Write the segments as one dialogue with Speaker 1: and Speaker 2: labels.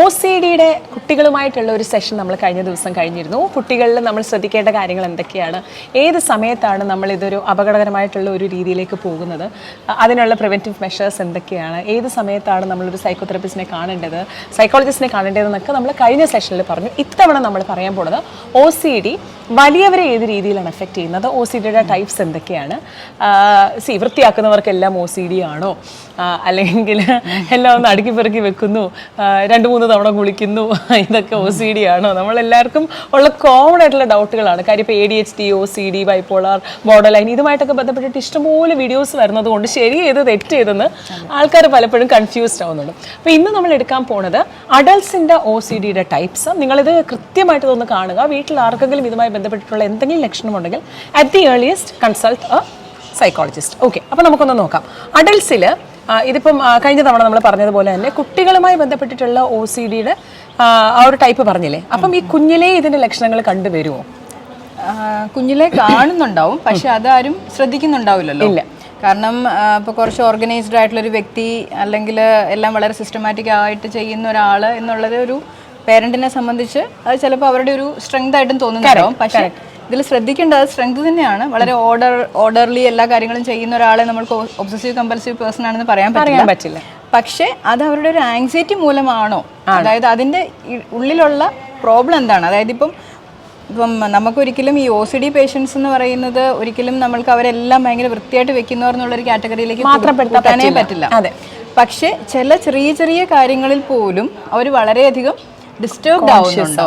Speaker 1: O C ഡിയുടെ കുട്ടികളുമായിട്ടുള്ള ഒരു session നമ്മൾ കഴിഞ്ഞ ദിവസം കഴിഞ്ഞിരുന്നു. കുട്ടികളിൽ നമ്മൾ ശ്രദ്ധിക്കേണ്ട കാര്യങ്ങൾ എന്തൊക്കെയാണ്? ഏത് സമയത്താണ് നമ്മൾ ഇതൊരു അപകടകരമായിട്ടുള്ള ഒരു രീതിയിലേക്ക് പോകുന്നത്? അതിനുള്ള പ്രിവെന്റീവ് മെഷേഴ്സ് എന്തൊക്കെയാണ്? ഏത് സമയത്താണ് നമ്മളൊരു സൈക്കോതെറപ്പിസ്റ്റിനെ കാണേണ്ടത്? സൈക്കോളജിസ്റ്റിനെ കാണേണ്ടതെന്നൊക്കെ നമ്മൾ കഴിഞ്ഞ സെഷനിൽ പറഞ്ഞു. ഇത്തവണ നമ്മൾ പറയാൻ പോണത് ഒ സി ഡി വലിയവരെ ഏത് രീതിയിലാണ് എഫക്റ്റ് ചെയ്യുന്നത്? ഒ സി ഡിയുടെ ടൈപ്സ് എന്തൊക്കെയാണ്? സി വൃത്തിയാക്കുന്നവർക്കെല്ലാം ഒ സി ഡി ആണോ? അല്ലെങ്കിൽ എല്ലാം ഒന്ന് അടുക്കി പെറുക്കി വെക്കുന്നു. രണ്ട് മൂന്ന് തവണ കുളിക്കുന്നു. ഇതൊക്കെ ഒ സി ഡി ആണോ? നമ്മളെല്ലാവർക്കും ഉള്ള കോമൺ ആയിട്ടുള്ള ഡൗട്ടുകളാണ് കാര്യം ഇപ്പോൾ A D H D O C D bipolar borderline ഇതുമായിട്ടൊക്കെ ബന്ധപ്പെട്ടിട്ട് ഇഷ്ടംപോലെ വീഡിയോസ് വരുന്നത് കൊണ്ട് ശരി ചെയ്ത് തെറ്റ് ചെയ്തെന്ന് ആൾക്കാർ പലപ്പോഴും കൺഫ്യൂസ്ഡ് ആവുന്നുണ്ട്. അപ്പോൾ ഇന്ന് നമ്മൾ എടുക്കാൻ പോണത് അഡൽസിന്റെ ഒ സി ഡിയുടെ ടൈപ്സ് നിങ്ങളിത് കൃത്യമായിട്ട് ഒന്ന് കാണുക. വീട്ടിൽ ആർക്കെങ്കിലും ഇതുമായി ബന്ധപ്പെട്ടിട്ടുള്ള എന്തെങ്കിലും ലക്ഷണമുണ്ടെങ്കിൽ at the earliest consult a psychologist okay അപ്പോൾ നമുക്കൊന്ന് നോക്കാം. അഡൽസിൽ ഇതിപ്പം കഴിഞ്ഞ തവണ നമ്മൾ പറഞ്ഞതുപോലെ തന്നെ കുട്ടികളുമായി ബന്ധപ്പെട്ടിട്ടുള്ള ഒ സി ഡിയുടെ ആ ഒരു ടൈപ്പ് പറഞ്ഞില്ലേ? അപ്പം ഈ കുഞ്ഞിലെ ഇതിന്റെ ലക്ഷണങ്ങൾ കണ്ടുവരുമോ
Speaker 2: കുഞ്ഞിലെ കാണുന്നുണ്ടാവും പക്ഷെ അതാരും ശ്രദ്ധിക്കുന്നുണ്ടാവില്ലല്ലോ.
Speaker 1: ഇല്ല.
Speaker 2: കാരണം ഇപ്പോൾ കുറച്ച് ഓർഗനൈസ്ഡ് ആയിട്ടുള്ള ഒരു വ്യക്തി അല്ലെങ്കിൽ എല്ലാം വളരെ സിസ്റ്റമാറ്റിക് ആയിട്ട് ചെയ്യുന്ന ഒരാൾ എന്നുള്ളത് ഒരു പേരന്റിനെ സംബന്ധിച്ച് അത് ചിലപ്പോൾ അവരുടെ ഒരു സ്ട്രെങ്ത് ആയിട്ടും തോന്നുന്നുണ്ടാവും. പക്ഷേ ഇതിൽ ശ്രദ്ധിക്കേണ്ട സ്ട്രെങ്ത് തന്നെയാണ്. വളരെ ഓർഡർ ഓർഡർലി എല്ലാ കാര്യങ്ങളും ചെയ്യുന്ന ഒരാളെ നമ്മൾക്ക് ഒബ്സസീവ് കമ്പൽസീവ് പേഴ്സൺ ആണെന്ന് പറയാൻ
Speaker 1: പറയാൻ
Speaker 2: പറ്റില്ല. പക്ഷേ അത് അവരുടെ ഒരു ആങ്സൈറ്റി മൂലമാണോ? അതായത് അതിന്റെ ഉള്ളിലുള്ള പ്രോബ്ലം എന്താണ്? അതായത് ഇപ്പം ഇപ്പം നമുക്കൊരിക്കലും ഈ ഒ സി ഡി പേഷ്യൻസ് എന്ന് പറയുന്നത് ഒരിക്കലും നമ്മൾക്ക് അവരെല്ലാം ഭയങ്കര വൃത്തിയായിട്ട് വെക്കുന്നവർ എന്നുള്ളൊരു കാറ്റഗറിയിലേക്ക് മാത്രപ്പെടുത്താനേ.
Speaker 1: പറ്റില്ല. അതെ.
Speaker 2: പക്ഷേ ചില ചെറിയ ചെറിയ കാര്യങ്ങളിൽ പോലും അവർ വളരെയധികം ഡിസ്റ്റർബ്ഡ് ആവുന്നുണ്ടോ.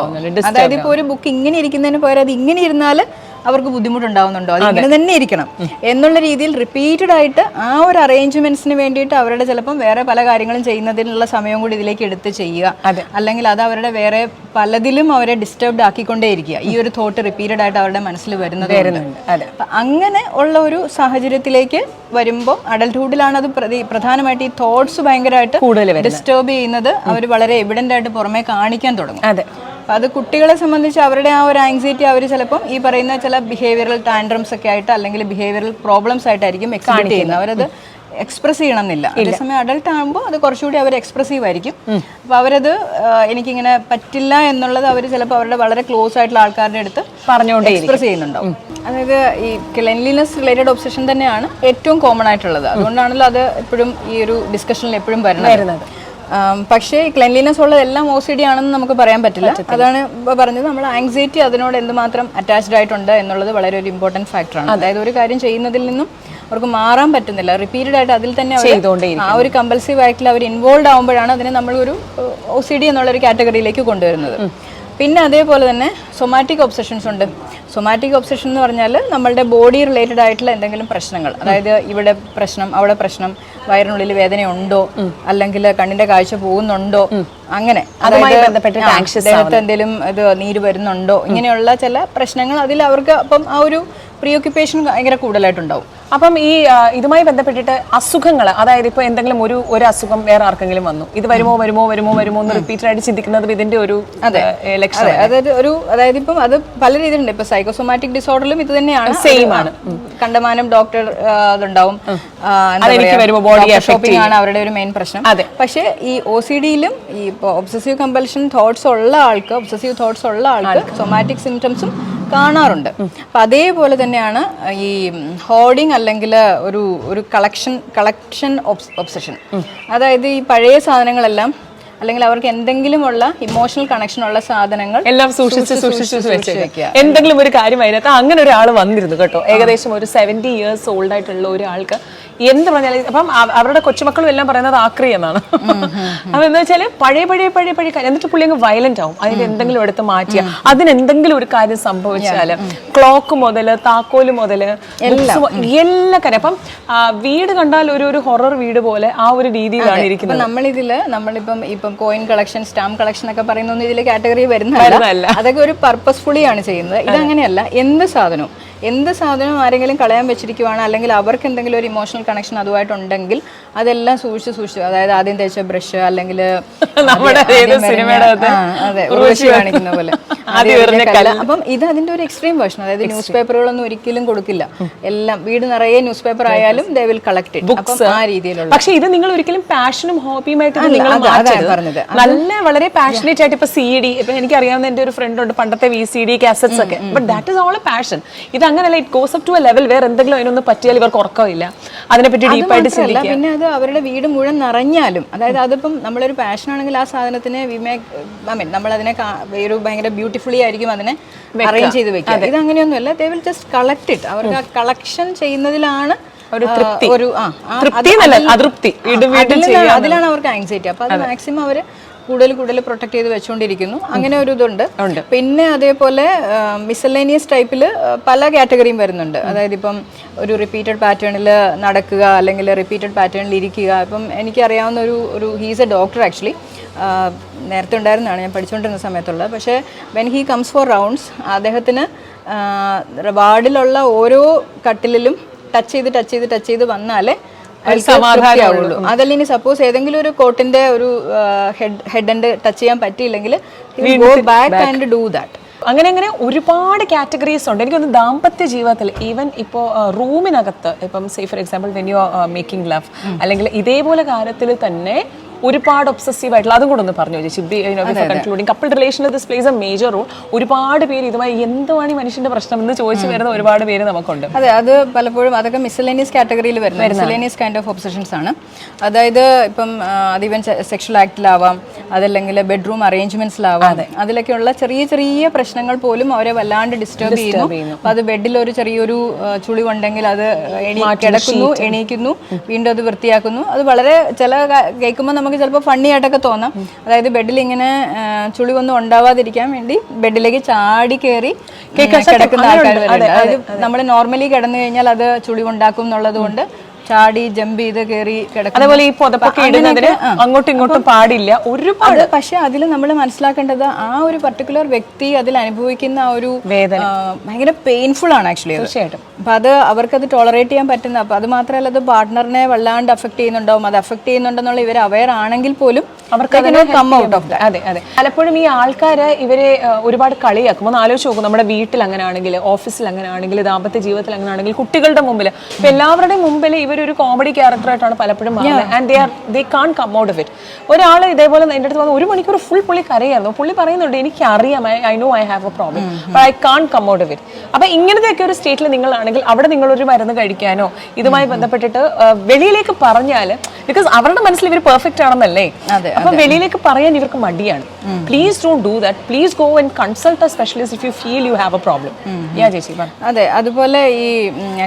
Speaker 2: അതായത് ഇപ്പോൾ ഒരു ബുക്ക് ഇങ്ങനെ ഇരിക്കുന്നതിന് പകരം അത് ഇങ്ങനെ ഇരുന്നാൽ അവർക്ക് ബുദ്ധിമുട്ടുണ്ടാവുന്നുണ്ടോ? അങ്ങനെ തന്നെ ഇരിക്കണം. എന്നുള്ള രീതിയിൽ റിപ്പീറ്റഡ് ആയിട്ട് ആ ഒരു അറേഞ്ച്മെന്റ്സിന് വേണ്ടിയിട്ട് അവരുടെ ചിലപ്പം വേറെ പല കാര്യങ്ങളും ചെയ്യുന്നതിനുള്ള സമയം കൂടി ഇതിലേക്ക് എടുത്ത് ചെയ്യുക. അല്ലെങ്കിൽ അത് അവരുടെ വേറെ പലതിലും അവരെ ഡിസ്റ്റർബ്ഡ് ആക്കിക്കൊണ്ടേയിരിക്കുക. ഈ ഒരു തോട്ട് റിപ്പീറ്റഡ് ആയിട്ട് അവരുടെ മനസ്സിൽ വരുന്നത് അങ്ങനെ ഉള്ള ഒരു സാഹചര്യത്തിലേക്ക് വരുമ്പോൾ അഡൽട്ട്ഹുഡിലാണ് അത് പ്രധാനമായിട്ട് ഈ തോട്ട്സ് ഭയങ്കരമായിട്ട്
Speaker 1: കൂടുതൽ
Speaker 2: ഡിസ്റ്റർബ് ചെയ്യുന്നത്. അവർ വളരെ എവിഡന്റ് ആയിട്ട് പുറമേ കാണിക്കാൻ തുടങ്ങും.
Speaker 1: അതെ.
Speaker 2: അപ്പൊ അത് കുട്ടികളെ സംബന്ധിച്ച് അവരുടെ ആ ഒരു ആങ്സൈറ്റി അവർ ചിലപ്പം ഈ പറയുന്ന ചില ബിഹേവിയറൽ ടാൻഡ്രംസ് ഒക്കെ ആയിട്ട് അല്ലെങ്കിൽ ബിഹേവിയറൽ പ്രോബ്ലംസ് ആയിട്ടായിരിക്കും എക്സ്പ്ലെയിൻ ചെയ്യുന്നത്. അവരത് എക്സ്പ്രസ് ചെയ്യണമെന്നില്ല. അതേസമയം അഡൾട്ട് ആകുമ്പോൾ അത് കുറച്ചുകൂടി അവർ എക്സ്പ്രസീവ് ആയിരിക്കും. അപ്പോൾ അവരത് എനിക്കിങ്ങനെ പറ്റില്ല എന്നുള്ളത് അവർ ചിലപ്പോൾ അവരുടെ വളരെ ക്ലോസ് ആയിട്ടുള്ള ആൾക്കാരുടെ അടുത്ത്
Speaker 1: പറഞ്ഞുകൊണ്ട്
Speaker 2: എക്സ്പ്രസ് ചെയ്യുന്നുണ്ടാവും. അതായത് ഈ ക്ലെൻലിനെസ് റിലേറ്റഡ് ഒബ്സഷൻ തന്നെയാണ് ഏറ്റവും കോമൺ ആയിട്ടുള്ളത്. അതുകൊണ്ടാണല്ലോ അത് എപ്പോഴും ഈ ഒരു ഡിസ്കഷനിൽ എപ്പോഴും വരുന്നത്. ആം, പക്ഷേ ക്ലെൻലിനെസ് ഉള്ളത് എല്ലാം ഒ സി ഡി ആണെന്ന് നമുക്ക് പറയാൻ പറ്റില്ല. അതാണ് പറഞ്ഞത്. നമ്മൾ ആങ്സൈറ്റി അതിനോട് എന്തുമാത്രം അറ്റാച്ച്ഡ് ആയിട്ടുണ്ട് എന്നുള്ളത് വളരെ ഒരു ഇമ്പോർട്ടന്റ് ഫാക്ടറാണ് അതായത് ഒരു കാര്യം ചെയ്യുന്നതിൽ നിന്നും അവർക്ക് മാറാൻ പറ്റുന്നില്ല. റിപ്പീറ്റഡ് ആയിട്ട് അതിൽ തന്നെ. ആ ഒരു കമ്പൽസീവ് ആയിട്ടുള്ള അവർ ഇൻവോൾവ് ആകുമ്പോഴാണ് അതിനെ നമ്മൾ ഒരു ഒ സി ഡി എന്നുള്ള ഒരു കാറ്റഗറിയിലേക്ക് കൊണ്ടുവരുന്നത്. പിന്നെ അതേപോലെ തന്നെ സൊമാറ്റിക് ഒബ്സഷൻസ് ഉണ്ട്. സൊമാറ്റിക് ഒബ്സഷൻ എന്ന് പറഞ്ഞാൽ നമ്മളുടെ ബോഡി റിലേറ്റഡ് ആയിട്ടുള്ള എന്തെങ്കിലും പ്രശ്നങ്ങൾ. അതായത് ഇവിടെ പ്രശ്നം അവിടെ പ്രശ്നം വയറിനുള്ളിൽ വേദനയുണ്ടോ അല്ലെങ്കിൽ കണ്ണിന്റെ കാഴ്ച പോകുന്നുണ്ടോ? അങ്ങനെ. ദേഹത്ത് എന്തെങ്കിലും ഇത് നീര് വരുന്നുണ്ടോ? ഇങ്ങനെയുള്ള ചില പ്രശ്നങ്ങൾ അതിൽ അവർക്ക് അപ്പം ആ ഒരു പ്രീ ഓക്യുപ്പേഷൻ ഭയങ്കര കൂടുതലായിട്ടുണ്ടാവും.
Speaker 1: അപ്പം ഈ ഇതുമായി ബന്ധപ്പെട്ടിട്ട് അസുഖങ്ങൾ അതായത് ഇപ്പോൾ എന്തെങ്കിലും ഒരു ഒരു അസുഖം വേറെ ആർക്കെങ്കിലും വന്നു. ഇത് വരുമോ വരുമോ വരുമോ വരുമോ എന്ന് റിപ്പീറ്റഡ് ആയിട്ട് ചിന്തിക്കുന്നത് ഇതിന്റെ ഒരു ലക്ഷ്യം ലക്ഷണം
Speaker 2: അതായത് ഒരു അതായത് ഇപ്പം അത് പല രീതിയിലുണ്ട്. ഇപ്പൊ സൈക്കോസോമാറ്റിക് ഡിസോർഡറിലും ഇത് തന്നെയാണ്. സെയിം
Speaker 1: ആണ്.
Speaker 2: കണ്ടമാനം ഡോക്ടർ അതുണ്ടാവും. shopping ആണ് അവരുടെ ഒരു മെയിൻ പ്രശ്നം.
Speaker 1: അതെ.
Speaker 2: പക്ഷേ ഈ ഒ സി ഡിയിലും ഈ ഒബ്സസീവ് കമ്പൽഷൻ തോട്ട്സ് ഉള്ള ആൾക്ക് ഒബ്സസീവ് തോട്ട്സ് ഉള്ള ആൾക്ക് സൊമാറ്റിക് സിംറ്റംസും കാണാറുണ്ട്. അപ്പം അതേപോലെ തന്നെയാണ് ഈ ഹോർഡിങ് അല്ലെങ്കിൽ ഒരു ഒരു കളക്ഷൻ കളക്ഷൻ ഒബ്സഷൻ. അതായത് ഈ പഴയ സാധനങ്ങളെല്ലാം അല്ലെങ്കിൽ അവർക്ക് എന്തെങ്കിലുമുള്ള ഇമോഷണൽ കണക്ഷൻ ഉള്ള സാധനങ്ങൾ
Speaker 1: എല്ലാം സൂക്ഷിച്ച് സൂക്ഷിച്ച്
Speaker 2: വെക്കുക.
Speaker 1: എന്തെങ്കിലും ഒരു കാര്യം അതിനകത്ത് അങ്ങനെ ഒരാൾ വന്നിരുന്നു കേട്ടോ. ഏകദേശം ഒരു സെവന്റി ഇയേഴ്സ് ഓൾഡ് ആയിട്ടുള്ള ഒരാൾക്ക് എന്ത് പറഞ്ഞാലും അപ്പം അവരുടെ കൊച്ചുമക്കളും എല്ലാം പറയുന്നത് ആക്രി എന്നാണ് അപ്പൊ എന്താ വെച്ചാൽ പഴയ പഴയ പഴയ പഴയ കാര്യം. എന്നിട്ട് പുള്ളി അങ്ങ് വയലന്റ് ആവും. അതിന് എന്തെങ്കിലും എടുത്ത് മാറ്റിയ. അതിനെന്തെങ്കിലും ഒരു കാര്യം സംഭവിച്ചാൽ ക്ലോക്ക് മുതൽ താക്കോൽ മുതൽ എല്ലാ. കാര്യം. അപ്പം വീട് കണ്ടാൽ ഒരു ഒരു ഹൊറർ വീട് പോലെ ആ ഒരു രീതിയിലാണ് ഇരിക്കുന്നത്.
Speaker 2: നമ്മളിതിൽ നമ്മളിപ്പം ഇപ്പം കോയിൻ കളക്ഷൻ സ്റ്റാമ്പ് കളക്ഷൻ ഒക്കെ പറയുന്ന ഇതിലെ കാറ്റഗറി.
Speaker 1: വരുന്നതല്ല.
Speaker 2: അതൊക്കെ ഒരു പർപ്പസ്ഫുള്ളി ആണ് ചെയ്യുന്നത്. ഇതങ്ങനെയല്ല. എന്ത് സാധനവും എന്ത് സാധനവും ആരെങ്കിലും കളയാൻ വെച്ചിരിക്കുവാണ് അല്ലെങ്കിൽ അവർക്ക് എന്തെങ്കിലും ഒരു ഇമോഷണൽ കണക്ഷൻ അതുമായിട്ടുണ്ടെങ്കിൽ അതെല്ലാം സൂക്ഷിച്ച് സൂക്ഷിച്ച് അതായത് ആദ്യം തേച്ച ബ്രഷ് അല്ലെങ്കിൽ
Speaker 1: അതെ
Speaker 2: കാണിക്കുന്ന പോലെ. അപ്പം ഇത് അതിന്റെ ഒരു എക്സ്ട്രീം വേർഷൻ അതായത് ന്യൂസ് പേപ്പറുകളൊന്നും ഒരിക്കലും കൊടുക്കില്ല. എല്ലാം വീട് നിറയെ ന്യൂസ് പേപ്പർ ആയാലും ദേ വിൽ കളക്ട് ആ രീതിയിലുള്ള.
Speaker 1: പക്ഷെ ഇത് നിങ്ങൾ ഒരിക്കലും പാഷനും ഹോബിയുമായിട്ട്
Speaker 2: പറഞ്ഞത്.
Speaker 1: നല്ല വളരെ പാഷനേറ്റ് ആയിട്ട് ഇപ്പൊ സി ഡി ഇപ്പൊ എനിക്കറിയാവുന്ന എന്റെ ഒരു ഫ്രണ്ട് ഉണ്ട് പണ്ടത്തെ വി സി ഡി കാസറ്റ്സ് ഒക്കെ. But that is all a passion ഇത് അങ്ങനെയല്ല it goes up to a level വേറെ എന്തെങ്കിലും അതിനൊന്നും പറ്റിയാൽ ഇവർക്ക് ഉറക്കമില്ല. അതിനെപ്പറ്റി
Speaker 2: അത്
Speaker 1: ഡീപ്പായിട്ട് ചിന്തിക്കുക
Speaker 2: പിന്നെ അത് അവരുടെ വീട് മുഴുവൻ നിറഞ്ഞാലും അതായത് അതിപ്പം നമ്മളൊരു പാഷൻ ആണെങ്കിൽ ആ സാധനത്തിന് ഐ മീൻ നമ്മൾ അതിനെ ഒരു ഭയങ്കര ബ്യൂട്ടിഫുള്ളി ആയിരിക്കും അതിനെ അറേഞ്ച് ചെയ്ത് വെക്കുക. ഇത് അങ്ങനെയൊന്നുമല്ല they will just collect it അവർക്ക് ആ കളക്ഷൻ ചെയ്യുന്നതിലാണ്
Speaker 1: ഒരു തൃപ്തി.
Speaker 2: ഒരു
Speaker 1: അതൃപ്തി.
Speaker 2: അതിലാണ് അവർക്ക് ആങ്സൈറ്റി അപ്പൊ അത് മാക്സിമം അവർ കൂടുതൽ കൂടുതൽ പ്രൊട്ടക്ട് ചെയ്ത് വെച്ചുകൊണ്ടിരിക്കുന്നു അങ്ങനെ ഒരു ഇതുണ്ട്. പിന്നെ അതേപോലെ മിസലേനിയസ് ടൈപ്പിൽ പല കാറ്റഗറിയും വരുന്നുണ്ട്. അതായത് ഇപ്പം ഒരു റിപ്പീറ്റഡ് പാറ്റേണിൽ നടക്കുക അല്ലെങ്കിൽ റിപ്പീറ്റഡ് പാറ്റേണിൽ ഇരിക്കുക. ഇപ്പം എനിക്കറിയാവുന്ന ഒരു ഒരു ഹീസ് എ ഡോക്ടർ ആക്ച്വലി നേരത്തെ ഉണ്ടായിരുന്നതാണ് ഞാൻ പഠിച്ചുകൊണ്ടിരുന്ന സമയത്തുള്ളത്. പക്ഷേ when he comes for rounds അദ്ദേഹത്തിന് വാർഡിലുള്ള ഓരോ കട്ടിലിലും ടച്ച് ചെയ്ത് ടച്ച് ചെയ്ത് ടച്ച് ചെയ്ത് വന്നാലേ തൃപ്തിയാവുള്ളൂ. അതല്ല ഇനി സപ്പോസ് ഏതെങ്കിലും ഒരു കോട്ടിന്റെ ഒരു ഹെഡ് ഹെഡ് ആൻഡ് ടച്ച് ചെയ്യാൻ പറ്റിയില്ലെങ്കിൽ ബാക്ക് ആൻഡ് ഡു ദാറ്റ്
Speaker 1: അങ്ങനെ അങ്ങനെ ഒരുപാട് കാറ്റഗറീസ് ഉണ്ട്. എനിക്കൊന്ന് ദാമ്പത്യ ജീവിതത്തിൽ ഈവൻ ഇപ്പോൾ റൂമിനകത്ത് ഇപ്പം say for example when you are making love അല്ലെങ്കിൽ ഇതേപോലെ കാര്യത്തിൽ തന്നെ ഒരുപാട് ഒബ്സസീവ് ആയിട്ടുള്ള അതും കൂടെ ഒന്ന് പറഞ്ഞു ചേച്ചി? കൺക്ലൂഡിങ് കപ്പിൾ റിലേഷനിൽ this plays a major role ഒരുപാട് പേര് ഇതുമായി എന്തുമാണ് ഈ മനുഷ്യന്റെ പ്രശ്നം എന്ന് ചോദിച്ചു വരുന്ന ഒരുപാട് പേര് നമുക്കുണ്ട്.
Speaker 2: അതെ അത് പലപ്പോഴും അതൊക്കെ മിസലേനിയസ് കാറ്റഗറിയിൽ വരുന്ന മിസലേനിയസ് കൈൻഡ് ഓഫ് ഒബ്സഷൻസ് ആണ്. അതായത് ഇപ്പം അത് ഈവൻ സെക്ഷൽ ആക്ടിലാവാം അതല്ലെങ്കിൽ ബെഡ്റൂം അറേഞ്ച്മെന്റ്സിലാവാം അതിലൊക്കെയുള്ള ചെറിയ ചെറിയ പ്രശ്നങ്ങൾ പോലും അവരെ വല്ലാണ്ട് ഡിസ്റ്റർബ് ചെയ്യുന്നു. അത് ബെഡിൽ ഒരു ചെറിയൊരു ചുളി ചുളിവുണ്ടെങ്കിൽ അത് എണീക്കുന്നു കിടക്കുന്നു എണീക്കുന്നു വീണ്ടും അത് വൃത്തിയാക്കുന്നു. അത് വളരെ ചില കേൾക്കുമ്പോൾ നമുക്ക് ചിലപ്പോൾ ഫണ്ണി ആയിട്ടൊക്കെ തോന്നാം. അതായത് ബെഡിൽ ഇങ്ങനെ ചുളി ചുളിവൊന്നും ഉണ്ടാവാതിരിക്കാൻ വേണ്ടി ബെഡിലേക്ക് ചാടി കയറി കിടക്കുന്ന ആൾക്കാർ അതായത് നമ്മൾ നോർമലി കിടന്നു കഴിഞ്ഞാൽ അത് ചുളിവുണ്ടാക്കും എന്നുള്ളത് കൊണ്ട് ചാടി ജമ്പ് ചെയ്ത് കയറി കിടക്കും
Speaker 1: അതേപോലെ ഈ പുതപ്പൊക്കെ ഇടുന്നതിന് അങ്ങോട്ടും ഇങ്ങോട്ടും പാടില്ല. ഒരുപാട്.
Speaker 2: പക്ഷെ അതിൽ നമ്മൾ മനസ്സിലാക്കേണ്ടത് ആ ഒരു പർട്ടിക്കുലർ വ്യക്തി അതിൽ അനുഭവിക്കുന്ന ആ ഒരു
Speaker 1: വേദന.
Speaker 2: ഭയങ്കര പെയിൻഫുൾ ആണ് ആക്ച്വലി
Speaker 1: തീർച്ചയായിട്ടും.
Speaker 2: അപ്പൊ അത് അവർക്കത് ടോളറേറ്റ് ചെയ്യാൻ പറ്റുന്ന അപ്പൊ അത് മാത്രമല്ല അത് പാർട്ട്ണറിനെ വല്ലാണ്ട് അഫക്ട് ചെയ്യുന്നുണ്ടാവും. അത് അഫക്ട് ചെയ്യുന്നുണ്ടെന്നുള്ള ഇവർ അവയർ ആണെങ്കിൽ പോലും
Speaker 1: അവർക്ക്
Speaker 2: കം ഔട്ട് ഓഫ്
Speaker 1: അതെ അതെ. പലപ്പോഴും ഈ ആൾക്കാര് ഇവരെ ഒരുപാട് കളിയാക്കും. ഒന്ന് ആലോചിച്ച് നോക്കും നമ്മുടെ വീട്ടിൽ അങ്ങനെ ആണെങ്കിൽ ഓഫീസിൽ അങ്ങനെ ആണെങ്കിൽ ദാമ്പത്യ ജീവിതത്തിൽ അങ്ങനെ ആണെങ്കിൽ കുട്ടികളുടെ മുമ്പിൽ എല്ലാവരുടെയും മുമ്പിൽ ഇവരൊരു കോമഡി ക്യാരക്ടറായിട്ടാണ് പലപ്പോഴും മാറുന്നത്. And they are they can't come out of it ഒരാൾ ഇതേപോലെ എന്റെ അടുത്ത് വന്ന് ഒരു മണിക്കൂർ ഫുൾ പുള്ളി കരയായിരുന്നു. പുള്ളി പറയുന്നുണ്ട് എനിക്ക് അറിയാം I know I have a problem I can't come out of it അപ്പൊ ഇങ്ങനത്തെയൊക്കെ ഒരു സ്റ്റേറ്റിൽ നിങ്ങളാണെങ്കിൽ അവിടെ നിങ്ങളൊരു മരുന്ന് കഴിക്കാനോ ഇതുമായി ബന്ധപ്പെട്ടിട്ട് വെളിയിലേക്ക് പറഞ്ഞാൽ ബിക്കോസ് അവരുടെ മനസ്സിൽ ഇവർ പെർഫെക്റ്റ് ആണെന്നല്ലേ? അപ്പൊ വെളിയിലേക്ക് പറയാൻ ഇവർക്ക് മടിയാണ്. Please don't do that please go and consult a specialist if you feel you have a problem yeah ചേച്ചി
Speaker 2: അതെ അതുപോലെ ഈ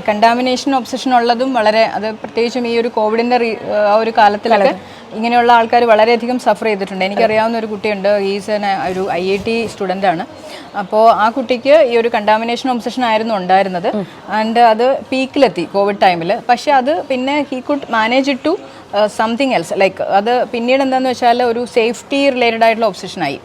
Speaker 2: കണ്ടാമിനേഷൻ ഒബ്സഷൻ ഉള്ളതും വളരെ അത് പ്രത്യേകിച്ചും ഈ ഒരു കോവിഡിന്റെ ആ ഒരു കാലത്തിലൊക്കെ ഇങ്ങനെയുള്ള ആൾക്കാർ വളരെയധികം സഫർ ചെയ്തിട്ടുണ്ട്. എനിക്കറിയാവുന്ന ഒരു കുട്ടിയുണ്ട്. ഈസ് ഒരു ഐ ഐ ടി സ്റ്റുഡന്റ് ആണ്. അപ്പോൾ ആ കുട്ടിക്ക് ഈ ഒരു കണ്ടാമിനേഷൻ ഒബ്സഷൻ ആയിരുന്നു ഉണ്ടായിരുന്നത്. ആൻഡ് അത് പീക്കിലെത്തി കോവിഡ് ടൈമിൽ പക്ഷേ അത് പിന്നെ he could manage it to something else like അത് പിന്നീട് എന്താന്ന് വെച്ചാൽ ഒരു സേഫ്റ്റി റിലേറ്റഡ് ആയിട്ടുള്ള ഒബ്സഷൻ ആയി.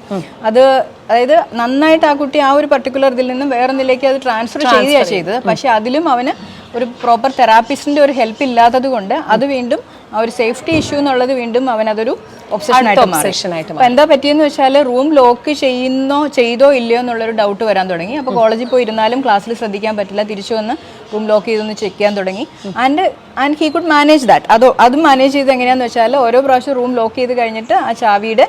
Speaker 2: അത് അതായത് നന്നായിട്ട് ആ കുട്ടി ആ ഒരു പർട്ടിക്കുലർ ഇതിൽ നിന്നും വേറൊന്നിലേക്ക് അത് ട്രാൻസ്ഫർ ചെയ്യുകയാണ് ചെയ്തത്. പക്ഷെ അതിലും അവന് ഒരു പ്രോപ്പർ തെറാപ്പിസ്റ്റിന്റെ ഒരു ഹെൽപ്പ് ഇല്ലാത്തത് കൊണ്ട് അത് വീണ്ടും ആ ഒരു സേഫ്റ്റി ഇഷ്യൂ എന്നുള്ളത് വീണ്ടും അവൻ അതൊരു
Speaker 1: obsession
Speaker 2: അപ്പൊ എന്താ പറ്റിയെന്ന് വെച്ചാൽ റൂം ലോക്ക് ചെയ്യുന്നോ ചെയ്തോ ഇല്ലയോ എന്നുള്ളൊരു ഡൗട്ട് വരാൻ തുടങ്ങി. അപ്പോൾ കോളേജിൽ പോയി ഇരുന്നാലും ക്ലാസ്സിൽ ശ്രദ്ധിക്കാൻ പറ്റില്ല. തിരിച്ചു വന്ന് റൂം ലോക്ക് ചെയ്തൊന്ന് ചെക്ക് ചെയ്യാൻ തുടങ്ങി. And and he could manage that അതോ അത് മാനേജ് ചെയ്ത് എങ്ങനെയാന്ന് വെച്ചാൽ ഓരോ പ്രാവശ്യം റൂം ലോക്ക് ചെയ്ത് കഴിഞ്ഞിട്ട് ആ ചാവിയുടെ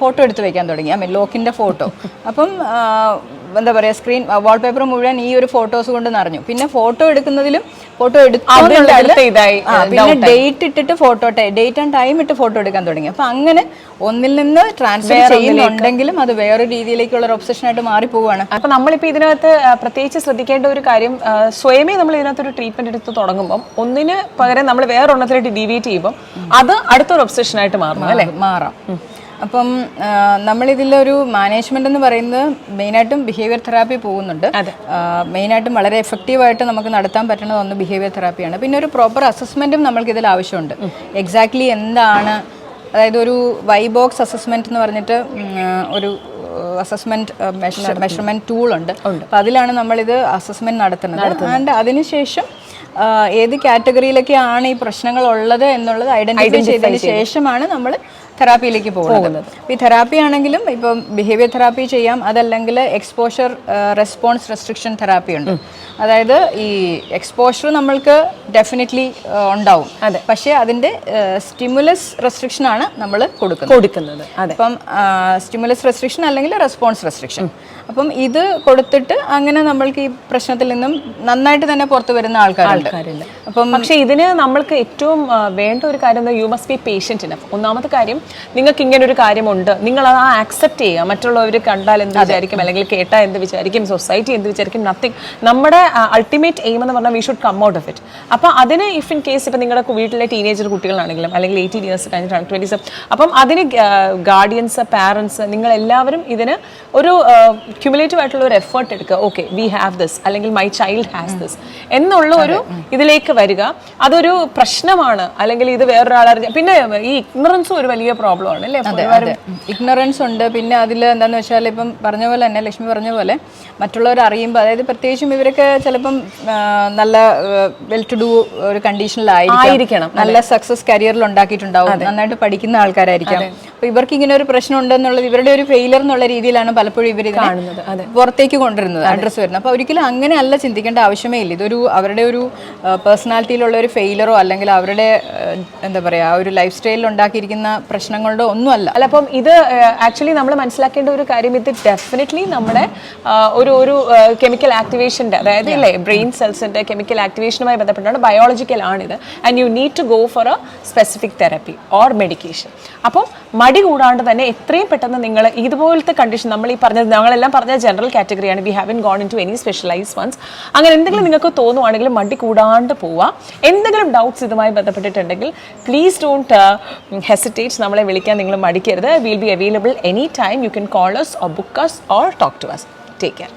Speaker 2: ഫോട്ടോ എടുത്ത് വെക്കാൻ തുടങ്ങി. ആ മീൻ ലോക്കിന്റെ ഫോട്ടോ അപ്പം എന്താ പറയാ സ്ക്രീൻ വാൾപേപ്പർ മുഴുവൻ ഈ ഒരു ഫോട്ടോസ് കൊണ്ട് നിറഞ്ഞു. പിന്നെ ഫോട്ടോ എടുക്കുന്നതിലും ഫോട്ടോ
Speaker 1: അടുത്ത
Speaker 2: പിന്നെ ഡേറ്റ് ഇട്ടിട്ട് ഫോട്ടോ ഡേറ്റ് ആൻഡ് ടൈം ഇട്ട് ഫോട്ടോ എടുക്കാൻ തുടങ്ങി. അപ്പൊ അങ്ങനെ ഒന്നിൽ നിന്ന് ട്രാൻസ്ഫർ ചെയ്യുന്നുണ്ടെങ്കിലും അത് വേറെ രീതിയിലേക്കുള്ള ഒരു ഒബ്സഷൻ ആയിട്ട് മാറി പോവുകയാണ്
Speaker 1: അപ്പൊ നമ്മളിപ്പോ ഇതിനകത്ത് പ്രത്യേകിച്ച് ശ്രദ്ധിക്കേണ്ട ഒരു കാര്യം സ്വയമേ നമ്മൾ ഇതിനകത്ത് ഒരു ട്രീറ്റ്മെന്റ് എടുത്ത് തുടങ്ങുമ്പോൾ ഒന്നിന് പകരം നമ്മൾ വേറെ ഒന്നത്തിലേക്ക് ഡീവിയേറ്റ് ചെയ്യുമ്പോൾ അത് അടുത്തൊരു ഒബ്സഷൻ ആയിട്ട് മാറണം അല്ലെ?
Speaker 2: മാറാം. അപ്പം നമ്മളിതിലൊരു മാനേജ്മെന്റ് എന്ന് പറയുന്നത് മെയിനായിട്ടും ബിഹേവിയർ തെറാപ്പി പോകുന്നുണ്ട്. മെയിനായിട്ടും വളരെ എഫക്റ്റീവായിട്ട് നമുക്ക് നടത്താൻ പറ്റുന്നത് ഒന്ന് ബിഹേവിയർ തെറാപ്പിയാണ് പിന്നെ ഒരു പ്രോപ്പർ അസസ്മെന്റും നമ്മൾക്ക് ഇതിൽ ആവശ്യമുണ്ട്. എക്സാക്ട്ലി എന്താണ് അതായത് ഒരു വൈബോക്സ് അസസ്മെന്റ് എന്ന് പറഞ്ഞിട്ട് ഒരു അസസ്മെന്റ് മെഷർമെന്റ് ടൂൾ ഉണ്ട്. അപ്പൊ അതിലാണ് നമ്മളിത് അസസ്മെന്റ് നടത്തുന്നത്. ആൻഡ് അതിനുശേഷം ഏത് കാറ്റഗറിയിലൊക്കെയാണ് ഈ പ്രശ്നങ്ങൾ ഉള്ളത് എന്നുള്ളത് ഐഡന്റിഫൈ ചെയ്തതിന് ശേഷമാണ് നമ്മൾ തെറാപ്പിയിലേക്ക് പോകുന്നത്. ഈ തെറാപ്പി ആണെങ്കിലും ഇപ്പം ബിഹേവിയർ തെറാപ്പി ചെയ്യാം അതല്ലെങ്കിൽ എക്സ്പോഷർ റെസ്പോൺസ് റെസ്ട്രിക്ഷൻ തെറാപ്പി ഉണ്ട്. അതായത് ഈ എക്സ്പോഷർ നമ്മൾക്ക് ഡെഫിനറ്റ്ലി ഉണ്ടാവും.
Speaker 1: അതെ.
Speaker 2: പക്ഷേ അതിന്റെ സ്റ്റിമുലസ് റെസ്ട്രിക്ഷൻ ആണ് നമ്മൾ കൊടുക്കുന്നത്.
Speaker 1: കൊടുക്കുന്നത്. അതെ.
Speaker 2: അപ്പം സ്റ്റിമുലസ് റെസ്ട്രിക്ഷൻ അല്ലെങ്കിൽ റെസ്പോൺസ് റെസ്ട്രിക്ഷൻ അപ്പം ഇത് കൊടുത്തിട്ട് അങ്ങനെ നമ്മൾക്ക് ഈ പ്രശ്നത്തിൽ നിന്നും നന്നായിട്ട് തന്നെ പുറത്തു വരുന്ന ആൾക്കാരുണ്ട്. അപ്പം
Speaker 1: പക്ഷേ ഇതിന് നമ്മൾക്ക് ഏറ്റവും വേണ്ട ഒരു കാര്യം യു മസ്റ്റ് ബി പേഷ്യന്റിന് ഇനഫ് ഒന്നാമത്തെ കാര്യം നിങ്ങൾക്ക് ഇങ്ങനെ ഒരു കാര്യമുണ്ട്. നിങ്ങൾ അത് ആ ആക്സെപ്റ്റ് ചെയ്യുക. മറ്റുള്ളവർ കണ്ടാൽ എന്ത് വിചാരിക്കും? അല്ലെങ്കിൽ കേട്ടാൽ എന്ത് വിചാരിക്കും? സൊസൈറ്റി എന്ത് വിചാരിക്കും? നത്തിങ് നമ്മുടെ അൾട്ടിമേറ്റ് എയിം എന്ന് പറഞ്ഞാൽ we should come out of it അപ്പോൾ അതിന് ഇഫ് ഇൻ കേസ് ഇപ്പം നിങ്ങളുടെ വീട്ടിലെ ടീനേജർ കുട്ടികളാണെങ്കിലും അല്ലെങ്കിൽ എയ്റ്റീൻ ഇയേഴ്സ് കഴിഞ്ഞിട്ടാണ് ട്വന്റീസ് അപ്പം അതിന് ഗാർഡിയൻസ് പാരൻസ് നിങ്ങൾ എല്ലാവരും ഇതിന് ഒരു ക്യുമുലേറ്റീവ് ആയിട്ടുള്ള ഒരു എഫേർട്ട് എടുക്കുക. ഓക്കെ വി ഹാവ് ദിസ് അല്ലെങ്കിൽ മൈ ചൈൽഡ് ഹാസ് ദിസ് എന്നുള്ള ഒരു ഇതിലേക്ക് വരിക. അതൊരു പ്രശ്നമാണ്. അല്ലെങ്കിൽ ഇത് വേറൊരാളറിഞ്ഞ പിന്നെ ഈ ഇഗ്നറൻസും ഒരു വലിയ പ്രോബ്ലം ആണ് അല്ലേ?
Speaker 2: ഇഗ്നോറൻസ് ഉണ്ട്. പിന്നെ അതിൽ എന്താണെന്ന് വെച്ചാൽ ഇപ്പം പറഞ്ഞ പോലെ തന്നെ ലക്ഷ്മി പറഞ്ഞ പോലെ മറ്റുള്ളവർ അറിയുമ്പോൾ അതായത് പ്രത്യേകിച്ചും ഇവരൊക്കെ ചിലപ്പം നല്ല വെൽ ടു ഡു ഒരു
Speaker 1: കണ്ടീഷനിലായിരിക്കണം
Speaker 2: നല്ല സക്സസ് കരിയറിൽ ഉണ്ടാക്കിയിട്ടുണ്ടാവും. നന്നായിട്ട് പഠിക്കുന്ന ആൾക്കാരായിരിക്കാം. അപ്പൊ ഇവർക്ക് ഇങ്ങനെ ഒരു പ്രശ്നം ഉണ്ടെന്നുള്ളത് ഇവരുടെ ഒരു ഫെയിലർ എന്നുള്ള രീതിയിലാണ് പലപ്പോഴും ഇവർ
Speaker 1: കാണുന്നത്.
Speaker 2: പുറത്തേക്ക് കൊണ്ടുവരുന്നത് അഡ്രസ്സ് വരുന്നത്. അപ്പൊ ഒരിക്കലും അങ്ങനെ അല്ല ചിന്തിക്കേണ്ട ആവശ്യമേ ഇല്ല. ഇതൊരു അവരുടെ ഒരു പേഴ്സണാലിറ്റിയിലുള്ള ഒരു ഫെയിലറോ അല്ലെങ്കിൽ അവരുടെ എന്താ പറയാ ഒരു ലൈഫ് സ്റ്റൈലിൽ ഉണ്ടാക്കിയിരിക്കുന്ന പ്രശ്നങ്ങളുടെ ഒന്നുമല്ല.
Speaker 1: അല്ല അപ്പം ഇത് ആക്ച്വലി നമ്മൾ മനസ്സിലാക്കേണ്ട ഒരു കാര്യം ഇത് ഡെഫിനറ്റ്ലി നമ്മുടെ ഒരു ഒരു കെമിക്കൽ ആക്ടിവേഷന്റെ അതായത് ഇല്ലേ ബ്രെയിൻ സെൽസിന്റെ കെമിക്കൽ ആക്ടിവേഷനുമായി ബന്ധപ്പെട്ടാണ് ബയോളജിക്കൽ ആണിത്. And you need to go for a specific therapy or medication അപ്പം മടി കൂടാണ്ട് തന്നെ എത്രയും പെട്ടെന്ന് നിങ്ങൾ ഇതുപോലത്തെ കണ്ടീഷൻ നമ്മൾ ഈ പറഞ്ഞത് ഞങ്ങളെല്ലാം പറഞ്ഞ general കാറ്റഗറിയാണ് we have in gone in to any specialise ones അങ്ങനെ എന്തെങ്കിലും നിങ്ങൾക്ക് തോന്നുവാണെങ്കിൽ മടി കൂടാണ്ട് പോവുക. എന്തെങ്കിലും ഡൗട്ട്സ് ഇതുമായി ബന്ധപ്പെട്ടിട്ടുണ്ടെങ്കിൽ പ്ലീസ് ഡോണ്ട് ഹെസിറ്റേറ്റ് നമ്മളെ വിളിക്കാൻ നിങ്ങൾ മടിക്കരുത് will be available any time you can call us or book us or talk to us. Take care.